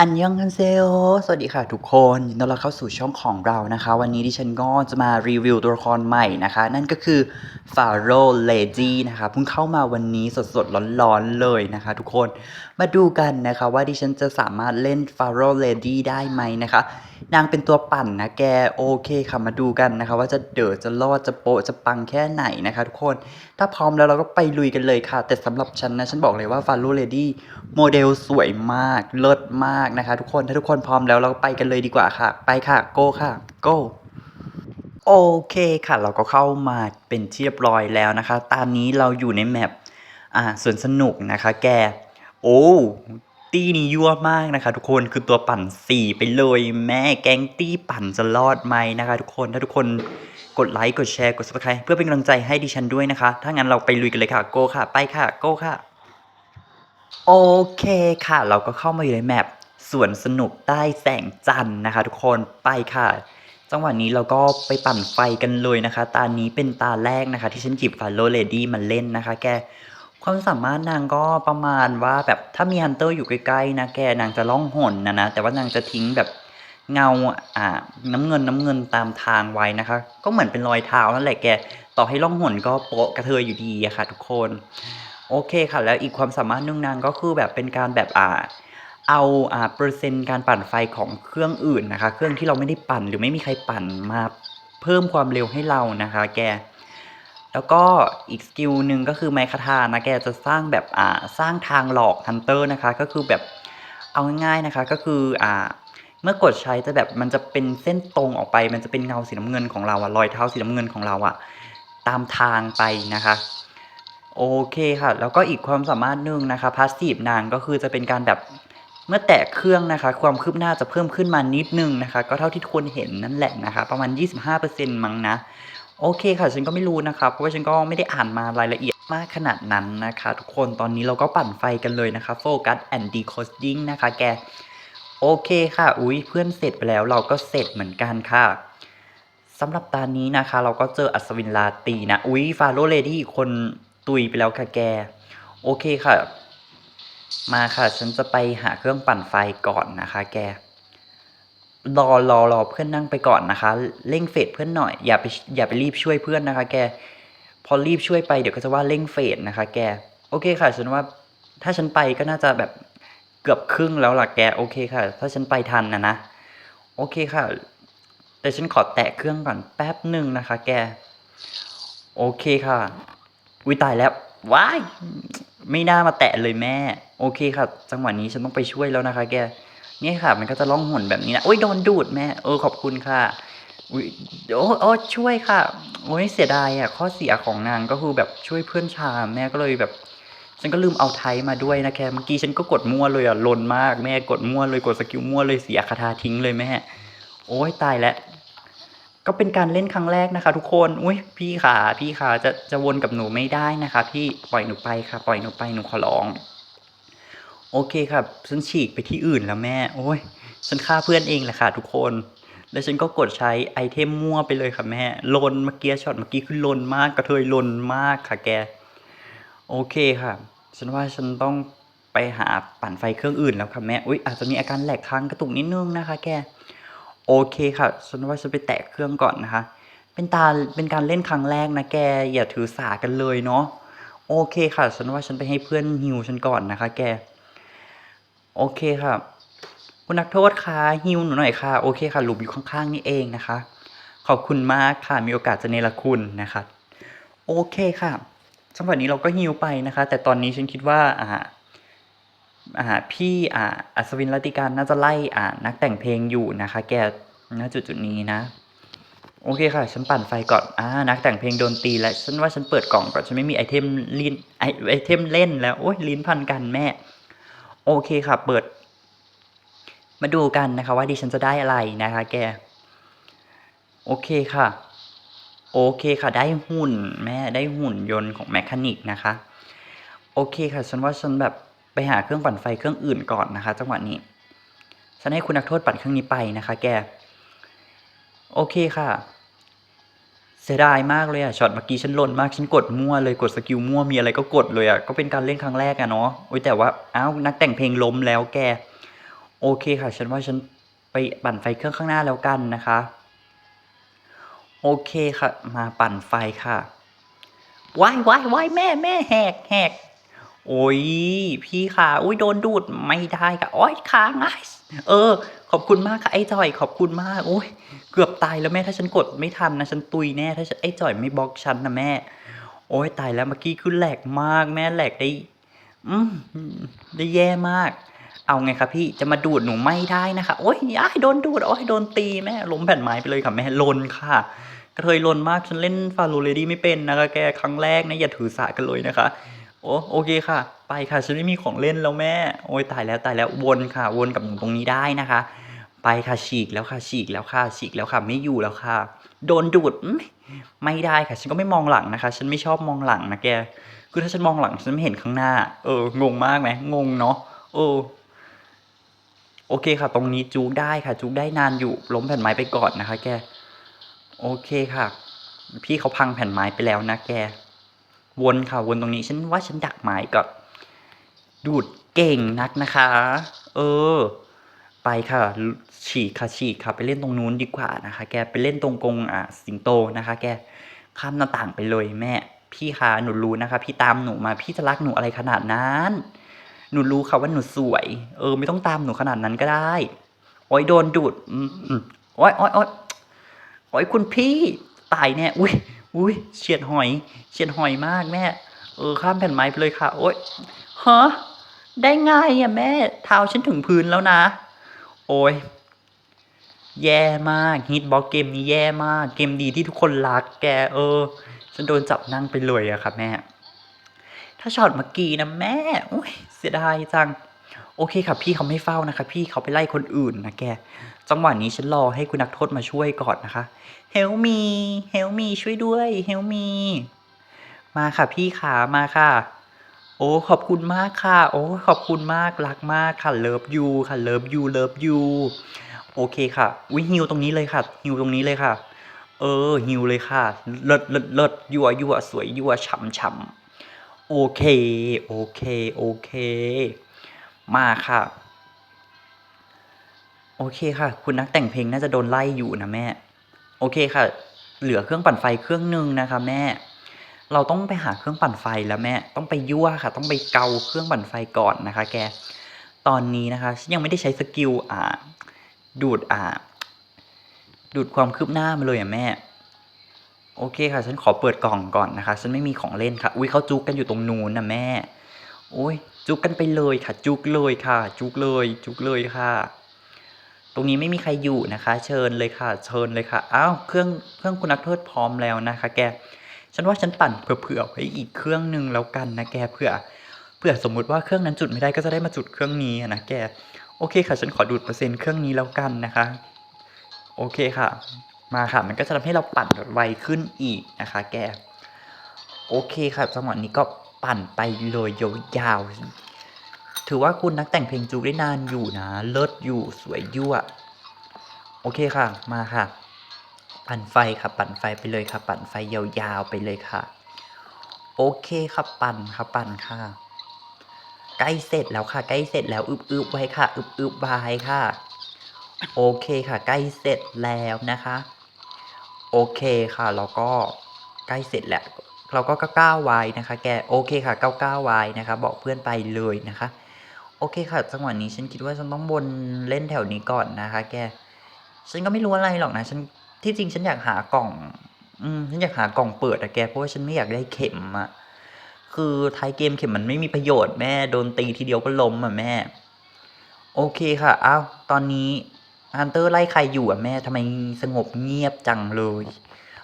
อันยองคันเซโอสวัสดีค่ะทุกคนยินดีต้อนรับเข้าสู่ช่องของเรานะคะ วันนี้ดิฉันก็จะมารีวิวตัวละครใหม่นะคะ นั่นก็คือ f a r o Lady นะคะเพิ่งเข้ามาวันนี้สดๆร้อนๆเลยนะคะ ทุกคนมาดูกันนะคะว่าดิฉันจะสามารถเล่น f a r o Lady ได้ไหมนะคะนางเป็นตัวปั่นนะแกโอเคค่ะมาดูกันนะคะ ว่าจะเดือดจะรอดจะโปะจะปังแค่ไหนนะคะทุกคน ถ้าพร้อมแล้วเราก็ไปลุยกันเลยค่ะ แต่สำหรับฉันนะฉันบอกเลยว่า f a r o Lady โมเดลสวยมากเลิศมากนะคะ ทุกคนถ้าทุกคนพร้อมแล้วเราก็ไปกันเลยดีกว่าค่ะ ไปค่ะโกค่ะโกโอเคค่ะ เราก็เข้ามาเป็นที่เรียบร้อยแล้วนะคะ ตอนนี้เราอยู่ในแมปอ่าสวนสนุกนะคะ แก โอ้ ตีนี้ยั่วมากนะคะ ทุกคนคือตัวปั่นสี่ไปเลยแม่แก๊งตี้ปั่นจะรอดไหมนะคะ ทุกคนถ้าทุกคนกดไลค์กดแชร์กด subscribe เพื่อเป็นกำลังใจให้ดิฉันด้วยนะคะ ถ้างั้นเราไปลุยกันเลยค่ะโกค่ะ ไปค่ะโกค่ะ โอเคค่ะ เราก็เข้ามาอยู่ในแมปสวนสนุกใต้แสงจันทร์นะคะ ทุกคนไปค่ะจังหวะนี้เราก็ไปปั่นไฟกันเลยนะคะ ตานี้เป็นตาแรกนะคะ ที่ฉันจีบฟาโลเลดี้มาเล่นนะคะ แก ความสามารถนางก็ประมาณว่าแบบถ้ามีฮันเตอร์อยู่ใกล้ๆนะแกนางจะล่องหนนะนะแต่ว่านางจะทิ้งแบบเงาอ่าน้ำเงินน้ำเงินตามทางไว้นะคะ ก็เหมือนเป็นรอยเท้านั่นแหละแกต่อให้ล่องหนก็โปะกระเทยอยู่ดีอะค่ะ ทุกคนโอเคค่ะ แล้วอีกความสามารถหนึงนางก็คือแบบเป็นการแบบอ่าเอาอ่าเปอร์เซ็นต์การปั่นไฟของเครื่องอื่นนะคะ เครื่องที่เราไม่ได้ปั่นหรือไม่มีใครปั่นมาเพิ่มความเร็วให้เรานะคะ แก แล้วก็อีกสกิลหนึ่งก็คือไมคาทานะแกจะสร้างแบบอ่าสร้างทางหลอกฮันเตอร์นะคะก็คือแบบเอาง่ายๆนะคะก็คืออ่าเมื่อกดใช้จะแบบมันจะเป็นเส้นตรงออกไป มันจะเป็นเงาสีน้ำเงินของเราอะรอยเท้าสีน้ำเงินของเราอะตามทางไปนะคะโอเคค่ะ แล้วก็อีกความสามารถหนึ่งนะคะพาสซีฟนางก็คือจะเป็นการแบบเมื่อแตะเครื่องนะคะ ความคืบหน้าจะเพิ่มขึ้นมานิดนึงนะคะ ก็เท่าที่ทุกคนเห็นนั่นแหละนะคะ ประมาณ 25%มั้งนะ โอเคค่ะฉันก็ไม่รู้นะคะเพราะว่าฉันก็ไม่ได้อ่านมารายละเอียดมากขนาดนั้นนะคะ ทุกคนตอนนี้เราก็ปั่นไฟกันเลยนะคะโฟกัสแอนด์ดีโคสดิ้งนะคะแกโอเคค่ะ อุ้ยเพื่อนเสร็จไปแล้วเราก็เสร็จเหมือนกันค่ะสำหรับตอนนี้นะคะ เราก็เจออัศวินลาตีนะ อุ้ยฟาโรเลดี้คนตุยไปแล้วค่ะแก โอเคค่ะ มาค่ะ ฉันจะไปหาเครื่องปั่นไฟก่อนนะคะ แก รอรอรอเพื่อนนั่งไปก่อนนะคะเร่งเฟดเพื่อนหน่อยอย่าไปอย่าไปรีบช่วยเพื่อนนะคะ แก พอรีบช่วยไปเดี๋ยวก็จะว่าเร่งเฟดนะคะ แกโอเคค่ะฉันว่าถ้าฉันไปก็น่าจะแบบเกือบครึ่งแล้วล่ะแกโอเคค่ะ ถ้าฉันไปทันนะนะโอเคค่ะ แต่ฉันขอแตะเครื่องก่อนแป๊บหนึ่งนะคะ แก โอเคค่ะอุ้ยตายแล้วว้ายไม่น่ามาแตะเลยแม่ โอเคค่ะ จังหวะนี้ฉันต้องไปช่วยแล้วนะคะ แก นี่ค่ะ มันก็จะล่องหนแบบนี้นะโอ้ยโดนดูดแม่เออขอบคุณค่ะอุ้ยโอ้โอ้ช่วยค่ะโอ้ยเสียดายอะข้อเสียของนางก็คือแบบช่วยเพื่อนชาแม่ก็เลยแบบ ฉันก็ลืมเอาไทยมาด้วยนะแกเมื่อกี้ฉันก็กดมั่วเลยอะลนมากแม่กดมั่วเลยกดสกิลมั่วเลยเสียคาถาทิ้งเลยแม่โอ้ยตายแล้วก็เป็นการเล่นครั้งแรกนะคะ ทุกคน อุ้ยพี่ขาพี่ขาจะจะวนกับหนูไม่ได้นะคะ พี่ปล่อยหนูไปค่ะ ปล่อยหนูไปหนูขอร้อง โอเคครับ ฉันฉีกไปที่อื่นแล้วแม่ โอ้ย ฉันฆ่าเพื่อนเองแหละค่ะทุกคน แล้วฉันก็กดใช้ไอเทมมั่วไปเลยค่ะแม่ ลนเมื่อกี้ช็อตเมื่อกี้คือลนมากกระเทยลนมากค่ะแก โอเคค่ะ ฉันว่าฉันต้องไปหาปั่นไฟเครื่องอื่นแล้วค่ะแม่ อุ้ยอาจจะมีอาการแหลกค้างกระตุกนิดนึงนะคะแก โอเคค่ะ ฉันว่าฉันไปแตะเครื่องก่อนนะคะ เป็นตาเป็นการเล่นครั้งแรกนะแก อย่าถือสากันเลยเนาะ โอเคค่ะ ฉันว่าฉันไปให้เพื่อนฮิวฉันก่อนนะคะ แก โอเคค่ะคุณนักโทษคะฮิวหนูหน่อยค่ะ โอเคค่ะหลุมอยู่ข้างๆนี่เองนะคะ ขอบคุณมากค่ะมีโอกาสจะเนรคุณนะคะ โอเคค่ะจังหวะนี้เราก็ฮิวไปนะคะ แต่ตอนนี้ฉันคิดว่าอ่าอ่าพี่อ่าอัศวินรัตติการน่าจะไล่อ่านักแต่งเพลงอยู่นะคะ แกณจุดจุดๆนี้นะ โอเคค่ะ ฉันปั่นไฟก่อนอ่านักแต่งเพลงโดนตีแล้วฉันว่าฉันเปิดกล่องก่อนฉันไม่มีไอเทมลินไอไอเทมเล่นแล้วโอ้ยลิ้นพันกันแม่ โอเคค่ะเปิด มาดูกันนะคะว่าดิฉันจะได้อะไรนะคะ แก โอเคค่ะ โอเคค่ะ ได้หุ่นแม่ได้หุ่นยนต์ของแมคานิกนะคะ โอเคค่ะ ฉันว่าฉันแบบไปหาเครื่องปั่นไฟเครื่องอื่นก่อนนะคะ จังหวะนี้ ฉันให้คุณนักโทษปั่นเครื่องนี้ไปนะคะ แก โอเคค่ะ เสียดายมากเลยอะช็อตเมื่อกี้ฉันหล่นมากฉันกดมั่วเลยกดสกิลมั่วมีอะไรก็กดเลยอะก็เป็นการเล่นครั้งแรกอะเนาะโอ้ยแต่ว่าอ้าวนักแต่งเพลงล้มแล้วแก โอเคค่ะ ฉันว่าฉันไปปั่นไฟเครื่องข้างหน้าแล้วกันนะคะ โอเคค่ะ มาปั่นไฟค่ะว้ายว้ายว้ายแม่แม่แหกแหก โอ้ยพี่ค่ะอุ้ยโดนดูดไม่ได้ค่ะโอ้ยค้างไอเออ ขอบคุณมากค่ะไอ้จอย ขอบคุณมากโอ้ยเกือบตายแล้วแม่ถ้าฉันกดไม่ทันนะฉันตุยแน่ถ้าไอ้จอยไม่บล็อกฉันนะแม่ โอ้ยตายแล้วเมื่อกี้คือแหลกมากแม่แหลกได้ อืมได้แย่มาก เอาไงครับพี่จะมาดูดหนูไม่ได้นะคะโอ้ยย้ายโดนดูดโอ้ยโดนตีแม่ล้มแผ่นไม้ไปเลยค่ะแม่ลนค่ะกระเทยลนมากฉันเล่นฟาโรเลดี้ไม่เป็นนะคะแกครั้งแรกนะอย่าถือสากันเลยนะคะ โอ้โอเคค่ะ ไปค่ะฉันไม่มีของเล่นแล้วแม่ โอ้ยตายแล้วตายแล้ววนค่ะ วนกับหนูตรงนี้ได้นะคะ ไปค่ะฉีกแล้วค่ะฉีกแล้วค่ะฉีกแล้วค่ะไม่อยู่แล้วค่ะ โดนดูดไม่ได้ค่ะ ฉันก็ไม่มองหลังนะคะ ฉันไม่ชอบมองหลังนะแกคือถ้าฉันมองหลังฉันไม่เห็นข้างหน้า เอองงมากไหมงงเนาะเออโอเคค่ะ ตรงนี้จูกได้ค่ะ จูกได้นานอยู่ล้มแผ่นไม้ไปก่อนนะคะ แก โอเคค่ะ พี่เขาพังแผ่นไม้ไปแล้วนะแก วนค่ะวนตรงนี้ฉันว่าฉันดักไม้ก่อนดูดเก่งนักนะคะ เออ ไปค่ะ ฉีกค่ะฉีกค่ะ ไปเล่นตรงนู้นดีกว่านะคะ แกไปเล่นตรงกงอะสิงโตนะคะ แกข้ามหน้าต่างไปเลยแม่ พี่คะหนูรู้นะคะ พี่ตามหนูมาพี่จะรักหนูอะไรขนาดนั้น หนูรู้ค่ะว่าหนูสวย เออ ไม่ต้องตามหนูขนาดนั้นก็ได้โอ้ยโดนดูด อืมอืมโอ้ยโอ้ยโอ้ยโอ้ยคุณพี่ตายเนี่ยอุ้ย อุ้ยเฉียดหอยเฉียดหอยมากแม่ เออข้ามแผ่นไม้ไปเลยค่ะ โอ้ยฮะได้ไงอะแม่เท้าฉันถึงพื้นแล้วนะ โอ้ยแย่มากฮิตบ็อกเกมนี้แย่มาก เกมดีที่ทุกคนรักแกเออ ฉันโดนจับนั่งไปเลยอะค่ะแม่ ถ้าช็อตเมื่อกี้นะแม่โอ้ยเสียดายจัง โอเคค่ะพี่เขาไม่เฝ้านะคะ พี่เขาไปไล่คนอื่นนะแก จังหวะนี้ฉันรอให้คุณนักโทษมาช่วยก่อนนะคะ Help me Help me ช่วยด้วย Help me มาค่ะพี่ขามาค่ะ โอ้ขอบคุณมากค่ะ โอ้ขอบคุณมากรักมากค่ะเลิฟยูค่ะเลิฟยูเลิฟยูโอเคค่ะวิฮิวตรงนี้เลยค่ะฮิวตรงนี้เลยค่ะ เออฮิวเลยค่ะเลิศเลิศเลิศยั่วยั่วสวยยั่วฉ่ำฉ่ำโอเค โอเค โอเค มาค่ะ โอเคค่ะ คุณนักแต่งเพลงน่าจะโดนไล่อยู่นะแม่ โอเคค่ะ เหลือเครื่องปั่นไฟเครื่องหนึ่งนะคะแม่ เราต้องไปหาเครื่องปั่นไฟแล้วแม่ ต้องไปยั่วค่ะ ต้องไปเกาเครื่องปั่นไฟก่อนนะคะ แก ตอนนี้นะคะฉันยังไม่ได้ใช้สกิลอ่า ดูดอ่า ดูดความคืบหน้ามาเลยอะแม่โอเคค่ะ ฉันขอเปิดกล่องก่อนนะคะ ฉันไม่มีของเล่นค่ะ อุ้ยเขาจุกกันอยู่ตรงนู้นนะแม่โอ้ย จุกกันไปเลยค่ะ จุกเลยค่ะ จุกเลย จุกเลยค่ะ ตรงนี้ไม่มีใครอยู่นะคะ เชิญเลยค่ะ เชิญเลยค่ะอ้าวเครื่องเครื่องคุณนักโทษพร้อมแล้วนะคะ แก ฉันว่าฉันปั่นเผื่อๆไว้อีกเครื่องหนึ่งแล้วกันนะแกเผื่อเผื่อสมมุติว่าเครื่องนั้นจุดไม่ได้ก็จะได้มาจุดเครื่องนี้นะแกโอเคค่ะ ฉันขอดูดเปอร์เซ็นต์เครื่องนี้แล้วกันนะคะ โอเคค่ะ มาค่ะ มันก็จะทำให้เราปั่นไวขึ้นอีกนะคะ แก โอเคค่ะจังหวะนี้ก็ ปั่นไปเลยยาวๆ ถือว่าคุณนักแต่งเพลงจูได้นานอยู่นะ เลิศอยู่สวยยั่ว โอเคค่ะ มาค่ะ ปั่นไฟค่ะ ปั่นไฟไปเลยค่ะ ปั่นไฟยาวๆไปเลยค่ะ โอเคค่ะปั่นค่ะปั่นค่ะ ใกล้เสร็จแล้วค่ะ ใกล้เสร็จแล้วอึบๆไว้ค่ะ อึบๆไว้ค่ะ โอเคค่ะ ใกล้เสร็จแล้วนะคะ โอเคค่ะ แล้วก็ใกล้เสร็จแล้ว เราก็ก้าวไว้นะคะ แกโอเคค่ะก้าวก้าวไว้นะคะ บอกเพื่อนไปเลยนะคะ โอเคค่ะจังหวะนี้ฉันคิดว่าฉันต้องวนเล่นแถวนี้ก่อนนะคะ แก ฉันก็ไม่รู้อะไรหรอกนะ ฉันที่จริงฉันอยากหากล่อง อืมฉันอยากหากล่องเปิดอะแกเพราะว่าฉันไม่อยากได้เข็มอะคือท้ายเกมเข็มมันไม่มีประโยชน์แม่โดนตีทีเดียวก็ล้มอะแม่ โอเคค่ะอ้าวตอนนี้ฮันเตอร์ไล่ใครอยู่อะแม่ทำไมสงบเงียบจังเลย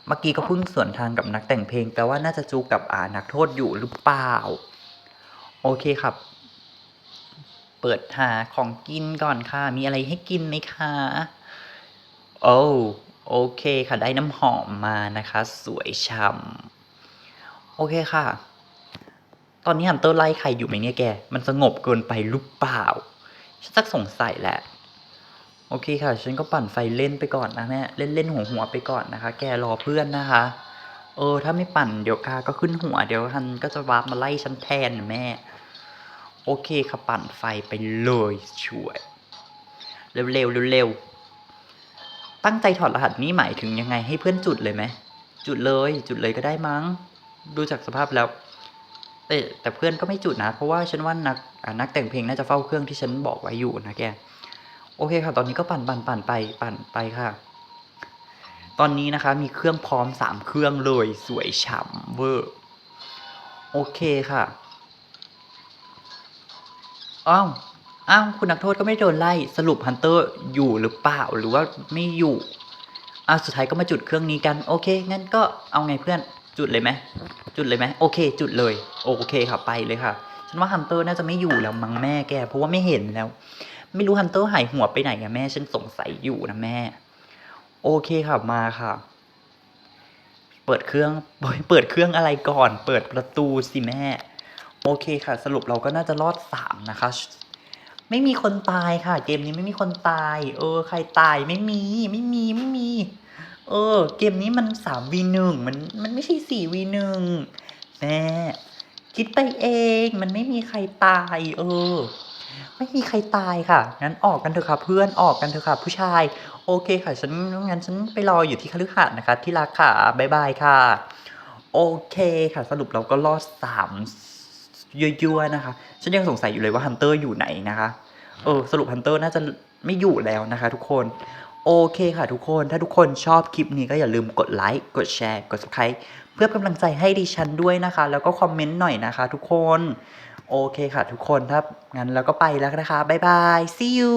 เมื่อกี้ก็พิ่งสวนทางกับนักแต่งเพลงแปลว่าน่าจะจูกับอ่านักโทษอยู่หรือเปล่า โอเคครับ เปิดหาของกินก่อนค่ะ มีอะไรให้กินไหมคะโอ้โอเคค่ะ ได้น้ำหอมมานะคะ สวยช่ำโอเคค่ะ ตอนนี้ฮันเตอร์ไล่ใครอยู่ไหมเนี่ยแก มันสงบเกินไปหรือเปล่า ฉันสักสงสัยแหละ โอเคค่ะ ฉันก็ปั่นไฟเล่นไปก่อนนะแม่เล่นเล่นหัวหัวไปก่อนนะคะ แกรอเพื่อนนะคะ เออ ถ้าไม่ปั่นเดี๋ยวกาก็ขึ้นหัว เดี๋ยวฮันก็จะวาร์ปมาไล่ฉันแทนนะแม่ โอเคค่ะปั่นไฟไปเลยช่วยเร็วเร็วเร็วเร็วตั้งใจถอดรหัสนี้หมายถึงยังไงให้เพื่อนจุดเลยไหมจุดเลยจุดเลยก็ได้มั้ง ดูจากสภาพแล้ว แต่แต่เพื่อนก็ไม่จุดนะ เพราะว่าฉันว่านักนักแต่งเพลงน่าจะเฝ้าเครื่องที่ฉันบอกไว้อยู่นะแก โอเคค่ะ ตอนนี้ก็ปั่นปั่นปั่นไปปั่นไปค่ะ ตอนนี้นะคะมีเครื่องพร้อมสามเครื่องเลยสวยฉ่ำเวอร์โอเคค่ะอ้าวอ้าวคุณนักโทษก็ไม่โดนไล่สรุปฮันเตอร์อยู่หรือเปล่าหรือว่าไม่อยู่อะสุดท้ายก็มาจุดเครื่องนี้กัน โอเค งั้นก็เอาไงเพื่อนจุดเลยไหมจุดเลยไหมโอเค จุดเลย โอเคค่ะไปเลยค่ะ ฉันว่าฮันเตอร์น่าจะไม่อยู่แล้วมั้งแม่แกเพราะว่าไม่เห็นแล้ว ไม่รู้ฮันเตอร์หายหัวไปไหนอะแม่ฉันสงสัยอยู่นะแม่ โอเคค่ะมาค่ะ เปิดเครื่องเปิดเครื่องอะไรก่อน เปิดประตูสิแม่ โอเคค่ะ สรุปเราก็น่าจะรอดสามนะคะ ไม่มีคนตายค่ะ เกมนี้ไม่มีคนตาย เออ ใครตายไม่มีไม่มีไม่มี เออ เกมนี้มันสามวีหนึ่งมันมันไม่ใช่สี่วีหนึ่งแม่คิดไปเองมันไม่มีใครตาย เออ ไม่มีใครตายค่ะ งั้นออกกันเถอะค่ะเพื่อนออกกันเถอะค่ะผู้ชาย โอเคค่ะฉันงั้นฉันไปรออยู่ที่คฤหาสน์นะคะ ที่รักค่ะบ๊ายบายค่ะ โอเคค่ะ สรุปเราก็รอดสามยั่วๆนะคะ ฉันยังสงสัยอยู่เลยว่าฮันเตอร์อยู่ไหนนะคะ เออสรุปฮันเตอร์น่าจะไม่อยู่แล้วนะคะ ทุกคน โอเคค่ะทุกคน ถ้าทุกคนชอบคลิปนี้ก็อย่าลืมกดไลค์ กดแชร์ กด subscribe เพื่อกำลังใจให้ดิฉันด้วยนะคะ แล้วก็คอมเมนต์หน่อยนะคะทุกคน โอเคค่ะทุกคน ถ้างั้นเราก็ไปแล้วนะคะ บ๊ายบาย see you